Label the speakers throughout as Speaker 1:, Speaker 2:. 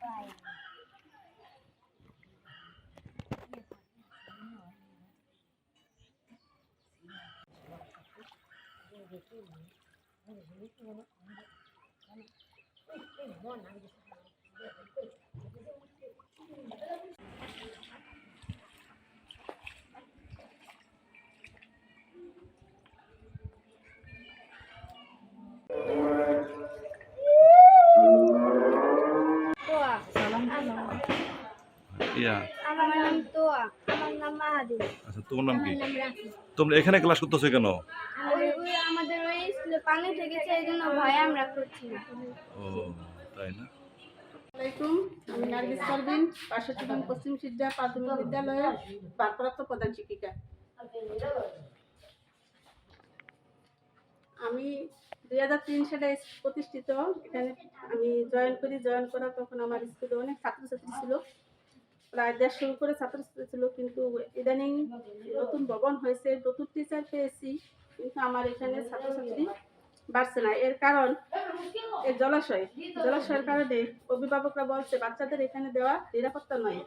Speaker 1: ไปเด็กๆนี่เด็กๆนี่ตัวมันอ่อนเด็กๆนี่เอ้ยเอ้ยมอนนะเด็ก
Speaker 2: ইয়া।
Speaker 3: আমার নাম তোয়া আমার নাম মাহাদি।
Speaker 2: আচ্ছা তোমার নাম কি? তোমরা এখানে ক্লাস করতেছো কেন?
Speaker 3: ওই ওই আমাদের ওই স্কুলে পানি থেকেছে এই জন্য ভয়ে আমরা করছি
Speaker 2: ও তাই না?
Speaker 4: আলাইকুম আমি নার্গিস পারভিন পার্শ্বচুবন পশ্চিম সিদ্ধা প্রাথমিক বিদ্যালয়ের ভারপ্রাপ্ত প্রধান শিক্ষিকা। আমি দুই হাজার তিন সালে প্রতিষ্ঠিত এখানে আমি জয়েন করি জয়েন করা তখন আমার স্কুলে অনেক ছাত্রছাত্রী ছিল। প্রায় দেড়শো উপরে ছাত্রছাত্রী ছিল কিন্তু ইদানিং নতুন ভবন হয়েছে নতুন টিচার পেয়েছি কিন্তু আমার এখানে ছাত্রছাত্রী বাড়ছে না। এর কারণ এই জলাশয়। জলাশয়ের কারণে অভিভাবকরা বলছে বাচ্চাদের এখানে দেওয়া নিরাপত্তা নয়।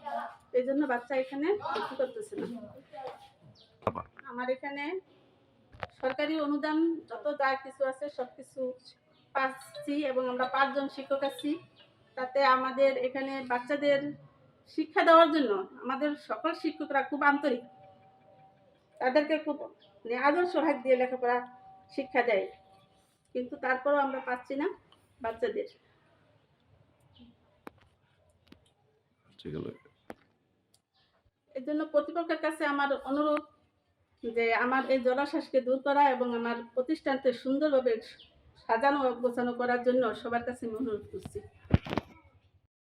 Speaker 4: এই জন্য বাচ্চা এখানে ভর্তি করতেছে না। আমার এখানে সরকারি অনুদান যত যা কিছু আছে সব কিছু পাচ্ছি এবং আমরা পাঁচজন শিক্ষক আছি। তাতে আমাদের এখানে বাচ্চাদের শিক্ষা দেওয়ার জন্য আমাদের সকল শিক্ষকরা খুব আন্তরিক। তাদেরকে খুব মানে আদর্শ হাত দিয়ে লেখাপড়া শিক্ষা দেয়। কিন্তু তারপরেও আমরা পাচ্ছি না বাচ্চাদের। এর জন্য কর্তৃপক্ষের কাছে আমার অনুরোধ যে আমার এই জলাশ্বাসকে দূর করা এবং আমার প্রতিষ্ঠানকে সুন্দরভাবে সাজানো গোছানো করার জন্য সবার কাছে অনুরোধ করছি।